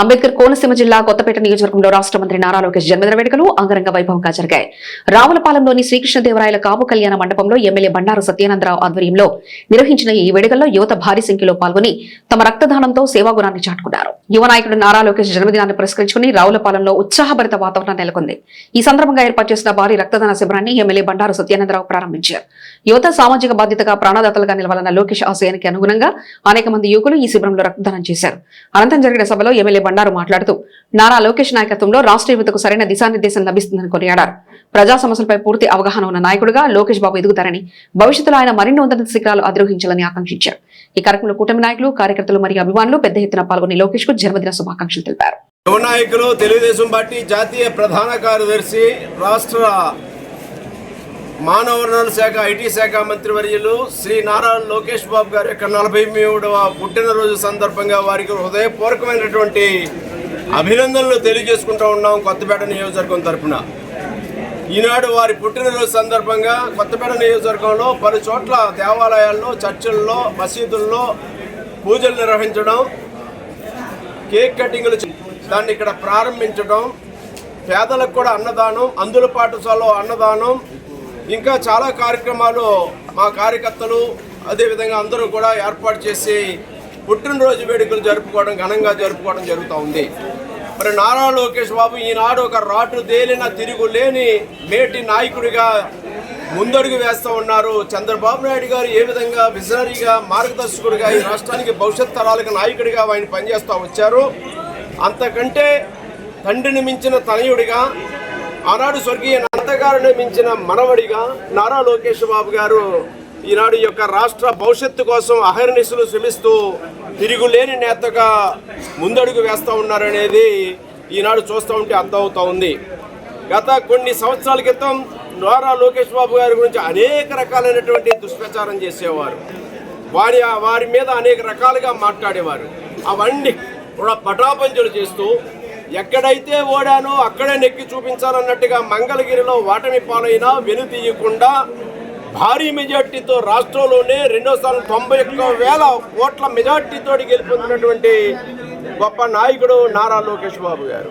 అంబేద్కర్ కోనసీమ జిల్లా కొత్తపేట నియోజకవర్గంలో రాష్ట్ర మంత్రి నారా లోకేష్ జన్మదిన వేడుకలు అంగరంగ వైభవంగా జరిగాయి. రావులపాలెంలోని శ్రీకృష్ణదేవరాయల కాపు కళ్యాణ మండపంలో ఎమ్మెల్యే బండారు సత్యానందరావు ఆధ్వర్యంలో నిర్వహించిన ఈ వేడుకల్లో యువత భారీ సంఖ్యలో పాల్గొని తమ రక్తదానంతో సేవాగుణాన్ని చాటుకున్నారు. యువ నాయకుడు నారా లోకేష్ జన్మదినాన్ని పురస్కరించుకుని రావులపాలెంలో ఉత్సాహభరిత వాతావరణం నెలకొంది. ఈ సందర్భంగా ఏర్పాటు చేసిన భారీ రక్తదాన శిబిరాన్ని ఎమ్మెల్యే బండారు సత్యానందరావు ప్రారంభించారు. యువత సామాజిక బాధ్యతగా ప్రాణదాతలుగా నిలవాలన్న లోకేష్ ఆశయానికి అనుగుణంగా అనేక మంది యువకులు ఈ శిబిరంలో రక్తదానం చేశారు. అనంతరం జరిగిన సభలో ఎమ్మెల్యే బండారు మాట్లాడుతూ నారా లోకేష్ నాయకత్వంలో రాష్ట్ర యువతకు సరైన దిశానిర్దేశం లభిస్తుందని కొనియాడారు. ప్రజా సమస్యలపై పూర్తి అవగాహన ఉన్న నాయకుడిగా లోకేష్ బాబు ఎదుగుతారని భవిష్యత్తులో ఆయన మరిన్ని ఉన్నత శిఖరాలు అధిరోహించాలని ఆకాంక్షించారు. ఈ కార్యక్రమంలో కూటమి నాయకులు కార్యకర్తలు మరియు అభిమానులు పెద్ద ఎత్తున పాల్గొని లోకేష్కు జన్మదిన శుభాకాంక్షలు తెలిపారు. యువ నాయకులు తెలుగుదేశం పార్టీ జాతీయ ప్రధాన కార్యదర్శి రాష్ట్ర మానవ వనరుల శాఖ ఐటీ శాఖ మంత్రివర్యులు శ్రీ నారా లోకేష్ బాబు గారి యొక్క నలభై మూడవ పుట్టినరోజు సందర్భంగా వారికి హృదయపూర్వకమైనటువంటి అభినందనలు తెలియజేసుకుంటూ ఉన్నాం కొత్తపేట నియోజకవర్గం తరపున. ఈనాడు వారి పుట్టినరోజు సందర్భంగా కొత్తపేట నియోజకవర్గంలో పలు చోట్ల దేవాలయాల్లో చర్చిల్లో మసీదుల్లో పూజలు నిర్వహించడం కేక్ కటింగ్లు దాన్ని ఇక్కడ ప్రారంభించడం పేదలకు కూడా అన్నదానం అందుల పాఠశాలలో అన్నదానం ఇంకా చాలా కార్యక్రమాలు మా కార్యకర్తలు అదేవిధంగా అందరూ కూడా ఏర్పాటు చేసి పుట్టినరోజు వేడుకలు జరుపుకోవడం ఘనంగా జరుపుకోవడం జరుగుతూ ఉంది. మరి నారా లోకేష్ బాబు ఈనాడు ఒక రాటు తేలిన తిరుగు లేని మేటి నాయకుడిగా ముందడుగు వేస్తూ ఉన్నారు. చంద్రబాబు నాయుడు గారు ఏ విధంగా విజనరీగా మార్గదర్శకుడిగా ఈ రాష్ట్రానికి భవిష్యత్ తరాలకు నాయకుడిగా ఆయన పనిచేస్తూ వచ్చారు? అంతకంటే తండ్రిని మించిన తనయుడిగా ఆనాడు స్వర్గీయ నందగారిని మించిన మనవడిగా నారా లోకేష్ బాబు గారు ఈనాడు ఈ యొక్క రాష్ట్ర భవిష్యత్తు కోసం అహర్నిశలు శ్రమిస్తూ తిరుగులేని నేతగా ముందడుగు వేస్తూ ఉన్నారనేది ఈనాడు చూస్తూ ఉంటే అర్థమవుతూ ఉంది. గత కొన్ని సంవత్సరాల క్రితం నారా లోకేష్ బాబు గారి గురించి అనేక రకాలైనటువంటి దుష్ప్రచారం చేసేవారు. వారి వారి మీద అనేక రకాలుగా మాట్లాడేవారు. అవన్నీ కూడా పటాపంచలు చేస్తూ ఎక్కడైతే ఓడానో అక్కడే నెక్కి చూపించాలన్నట్టుగా మంగళగిరిలో వాటమి పాలైనా వెనుతీయకుండా భారీ మెజార్టీతో రాష్ట్రంలోనే రెండో స్థానం తొంభై ఒక్క వేల ఓట్ల మెజార్టీతో గెలుపొందినటువంటి గొప్ప నాయకుడు నారా లోకేష్ బాబు గారు.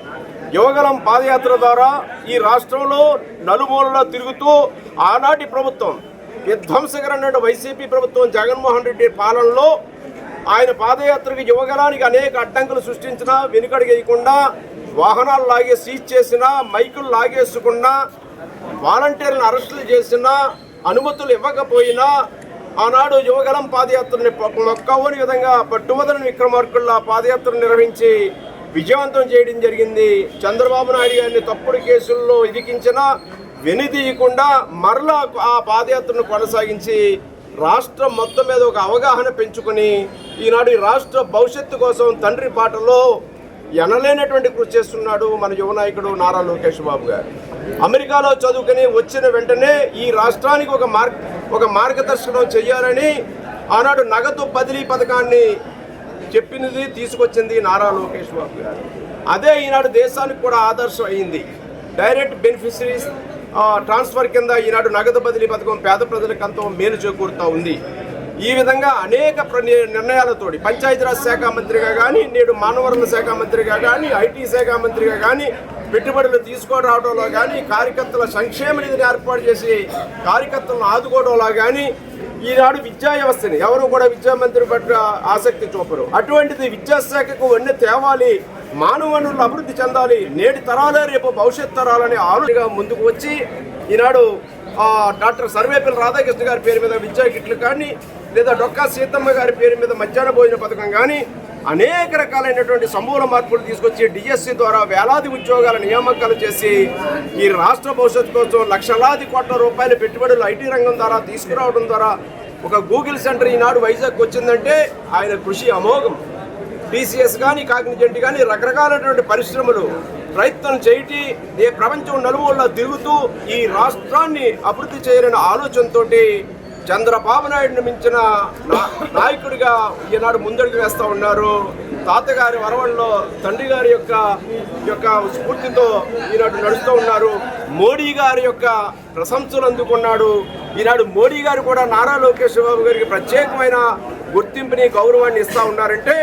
యువగలం పాదయాత్ర ద్వారా ఈ రాష్ట్రంలో నలుమూలలో తిరుగుతూ ఆనాటి ప్రభుత్వం విధ్వంసకరమైన వైసీపీ ప్రభుత్వం జగన్మోహన్ రెడ్డి పాలనలో ఆయన పాదయాత్రకు యువగలానికి అనేక అడ్డంకులు సృష్టించినా వెనుకడిగేయకుండా వాహనాలు లాగే సీజ్ చేసినా మైకులు లాగేసుకున్నా వాలంటీర్లను అరెస్టులు చేసినా అనుమతులు ఇవ్వకపోయినా ఆనాడు యువగలం పాదయాత్రని మొక్కవని విధంగా పట్టువదలని విక్రమార్కుల్లా పాదయాత్ర నిర్వహించి విజయవంతం చేయడం జరిగింది. చంద్రబాబు నాయుడు గారిని తప్పుడు కేసుల్లో ఇరికించిన వెనుదీయకుండా మరలా ఆ పాదయాత్రను కొనసాగించి రాష్ట్రం మొత్తం మీద ఒక అవగాహన పెంచుకొని ఈనాడు ఈ రాష్ట్ర భవిష్యత్తు కోసం తండ్రి పాటలో ఎనలేనటువంటి కృషి చేస్తున్నాడు మన యువ నాయకుడు నారా లోకేష్ బాబు గారు. అమెరికాలో చదువుకుని వచ్చిన వెంటనే ఈ రాష్ట్రానికి ఒక మార్గ ఒక మార్గదర్శనం చేయాలని ఆనాడు నగదు బదిలీ పథకాన్ని చెప్పినది తీసుకొచ్చింది నారా లోకేష్ బాబు గారు. అదే ఈనాడు దేశానికి కూడా ఆదర్శం అయింది. డైరెక్ట్ బెనిఫిషరీస్ ట్రాన్స్ఫర్ కింద ఈనాడు నగదు బదిలీ పథకం పేద ప్రజలకు ఎంతో మేలు చేకూరుతూ ఉంది. ఈ విధంగా అనేక ప్ర- నిర్ణయాలతోటి పంచాయతీరాజ్ శాఖ మంత్రిగా కానీ నేడు మానవ శాఖ మంత్రిగా కానీ ఐటీ శాఖ మంత్రిగా కానీ పెట్టుబడులు తీసుకురావడంలో కానీ కార్యకర్తల సంక్షేమ నిధిని ఏర్పాటు చేసి కార్యకర్తలను ఆదుకోవడంలో కానీ ఈనాడు విద్యా వ్యవస్థని ఎవరు కూడా విద్యా మంత్రి పట్ల ఆసక్తి చూపరు. అటువంటిది విద్యాశాఖకు వన్నీ తేవాలి మానవ వనరులు అభివృద్ధి చెందాలి నేటి తరాలే రేపు భవిష్యత్ తరాలని ఆలోచనగా ముందుకు వచ్చి ఈనాడు డాక్టర్ సర్వేపల్లి రాధాకృష్ణ గారి పేరు మీద విద్యా కిట్లు కానీ లేదా డొక్కా సీతమ్మ గారి పేరు మీద మధ్యాహ్న భోజన పథకం కానీ అనేక రకాలైనటువంటి సమూల మార్పులు తీసుకొచ్చి డిఎస్సి ద్వారా వేలాది ఉద్యోగాల నియామకాలు చేసి ఈ రాష్ట్ర భవిష్యత్తు కోసం లక్షలాది కోట్ల రూపాయల పెట్టుబడులు ఐటీ రంగం ద్వారా తీసుకురావడం ద్వారా ఒక గూగుల్ సెంటర్ ఈనాడు వైజాగ్ వచ్చిందంటే ఆయన కృషి అమోఘం. టీసీఎస్ కానీ కాగ్నిజెంట్ కానీ రకరకాలైనటువంటి పరిశ్రమలు ప్రయత్నం చేయటి ఏ ప్రపంచం నలుమూలలో తిరుగుతూ ఈ రాష్ట్రాన్ని అభివృద్ధి చేయాలనే ఆలోచనతోటి చంద్రబాబు నాయుడుని మించిన నాయకుడిగా ఈనాడు ముందడుగు వేస్తూ ఉన్నారు. తాతగారి వరవల్లో తండ్రి గారి యొక్క యొక్క స్ఫూర్తితో ఈనాడు నడుస్తూ ఉన్నారు. మోడీ గారి యొక్క ప్రశంసలు అందుకున్నాడు. ఈనాడు మోడీ గారు కూడా నారా లోకేష్ బాబు గారికి ప్రత్యేకమైన గుర్తింపుని గౌరవాన్ని ఇస్తూ ఉన్నారంటే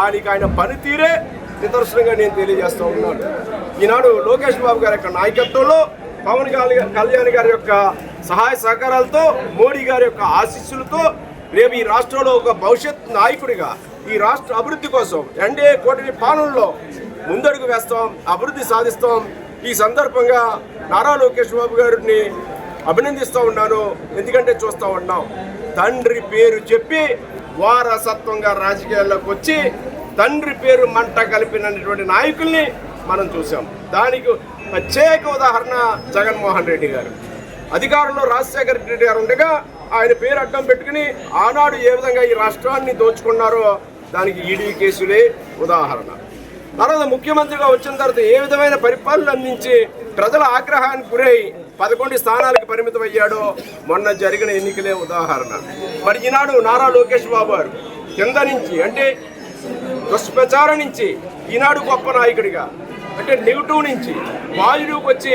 ఆయనకి ఆయన పనితీరే నిదర్శనంగా నేను తెలియజేస్తూ ఉన్నాను. ఈనాడు లోకేష్ బాబు గారి యొక్క నాయకత్వంలో పవన్ కళ్యాణ్ కళ్యాణ్ గారి యొక్క సహాయ సహకారాలతో మోడీ గారి యొక్క ఆశీస్సులతో రేపు ఈ రాష్ట్రంలో ఒక భవిష్యత్ నాయకుడిగా ఈ రాష్ట్ర అభివృద్ధి కోసం ఎన్డీఏ కూటమి పాలనలో ముందడుగు వేస్తాం అభివృద్ధి సాధిస్తాం. ఈ సందర్భంగా నారా లోకేష్ బాబు గారిని అభినందిస్తూ ఉన్నాను. ఎందుకంటే చూస్తూ ఉన్నాం. తండ్రి పేరు చెప్పి వారసత్వంగా రాజకీయాల్లోకి వచ్చి తండ్రి పేరు మంట కలిపినటువంటి నాయకుల్ని మనం చూసాం దానికి ప్రత్యేక ఉదాహరణ జగన్మోహన్ రెడ్డి గారు. అధికారంలో రాజశేఖర రెడ్డి గారు ఉండగా ఆయన పేరు అడ్డం పెట్టుకుని ఆనాడు ఏ విధంగా ఈ రాష్ట్రాన్ని దోచుకున్నారో దానికి ఈడీ కేసులే ఉదాహరణ. తర్వాత ముఖ్యమంత్రిగా వచ్చిన తర్వాత ఏ విధమైన పరిపాలన అందించి ప్రజల ఆగ్రహానికి గురై పదకొండు స్థానాలకు పరిమితం అయ్యాడో మొన్న జరిగిన ఎన్నికలే ఉదాహరణ. మరి ఈనాడు నారా లోకేష్ బాబు గారు కింద నుంచి అంటే దుష్ప్రచారం నుంచి ఈనాడు గొప్ప నాయకుడిగా అంటే నెగిటివ్ నుంచి పాజిటివ్కి వచ్చి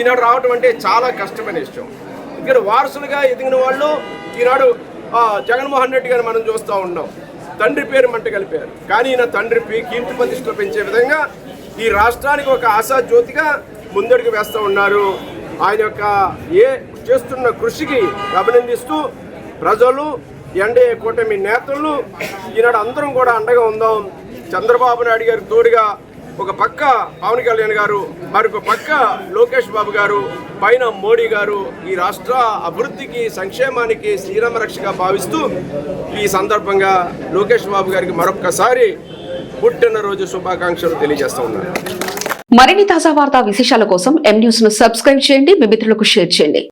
ఈనాడు రావటం అంటే చాలా కష్టమైన విషయం. ఇక్కడ వారసులుగా ఎదిగిన వాళ్ళు ఈనాడు జగన్మోహన్ రెడ్డి గారు మనం చూస్తూ ఉన్నాం. తండ్రి పేరు మంట కలిపారు. కానీ ఈయన తండ్రి పే- కీర్తి ప్రతిష్టలు పెంచే విధంగా ఈ రాష్ట్రానికి ఒక ఆశా జ్యోతిగా ముందడుగు వేస్తూ ఉన్నారు. ఆయన యొక్క ఏ చేస్తున్న కృషికి అభినందిస్తూ ప్రజలు ఎన్డీఏ కూటమి నేతలు ఈనాడు అందరం కూడా అండగా ఉందాం. చంద్రబాబు నాయుడు గారికి తోడుగా ఒక పక్క పవన్ కళ్యాణ్ గారు మరొక పక్క లోకేష్ బాబు గారు పైన మోడీ గారు ఈ రాష్ట్ర అభివృద్ధికి సంక్షేమానికి శ్రీరామ రక్షగా భావిస్తూ ఈ సందర్భంగా లోకేష్ బాబు గారికి మరొక్కసారి పుట్టినరోజు శుభాకాంక్షలు తెలియజేస్తున్నారు మరిన్ని తాజా వార్తా విశేషాల కోసం ఎం న్యూస్ను సబ్స్క్రైబ్ చేయండి మీ మిత్రులకు షేర్ చేయండి.